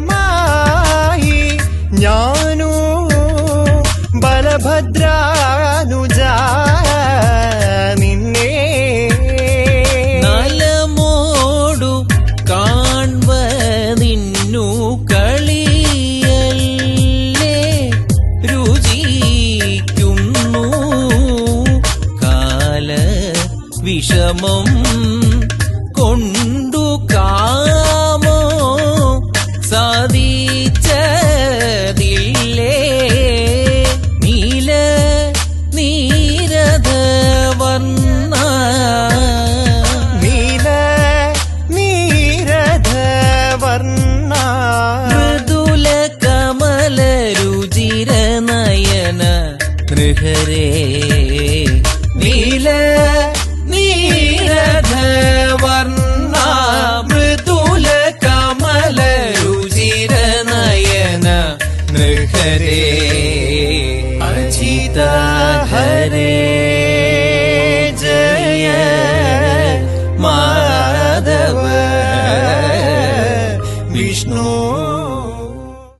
ദീനമായി ഞാനു ബലഭദ്രാനുജ നിന്നെ നലമോടു കാൺവതിന്നു കളിയല്ലേ രുചിക്കുന്നു. കാല വിഷമം കൊണ്ടു സാധിച്ചതില്ലേ? നീല നീരത വർണ നീല നീരത വർണ മൃദുല കമല രുചിര നയന നൃഹരേ नृहरे। अर्जिता हरे। जय माधव। विष्णु